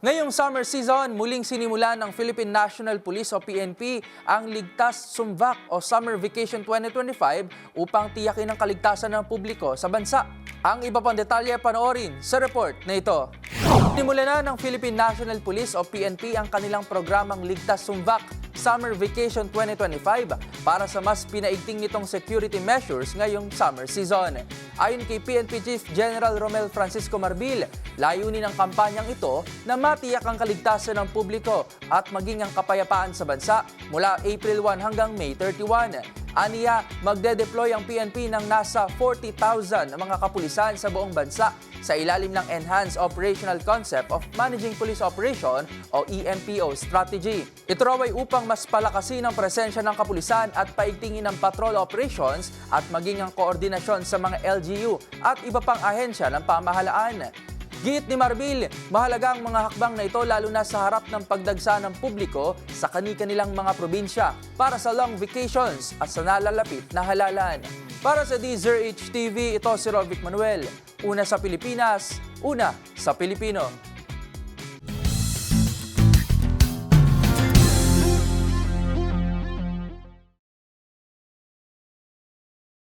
Ngayong summer season, muling sinimulan ng Philippine National Police o PNP ang Ligtas Sumvac o Summer Vacation 2025 upang tiyakin ang kaligtasan ng publiko sa bansa. Ang iba pang detalye panoorin sa report na ito. Sinimulan na ng Philippine National Police o PNP ang kanilang programang Ligtas Sumvac Summer Vacation 2025 para sa mas pinaigting nitong security measures ngayong summer season. Ayon kay PNP Chief General Romel Francisco Marbil, layunin ng kampanyang ito na matiyak ang kaligtasan ng publiko at maging ang kapayapaan sa bansa mula April 1 hanggang May 31. Aniya, magde-deploy ang PNP ng nasa 40,000 na mga kapulisan sa buong bansa sa ilalim ng Enhanced Operational Concept of Managing Police Operation o EMPO strategy. Ito raw ay upang mas palakasin ang presensya ng kapulisan at paigtingin ang patrol operations at maging ang koordinasyon sa mga LGU at iba pang ahensya ng pamahalaan. Git ni Marbil, mahalaga ang mga hakbang na ito lalo na sa harap ng pagdagsa ng publiko sa kani-kanilang mga probinsya para sa long vacations at sa nalalapit na halalan. Para sa DZRH TV, ito si Rovic Manuel. Una sa Pilipinas, una sa Pilipino.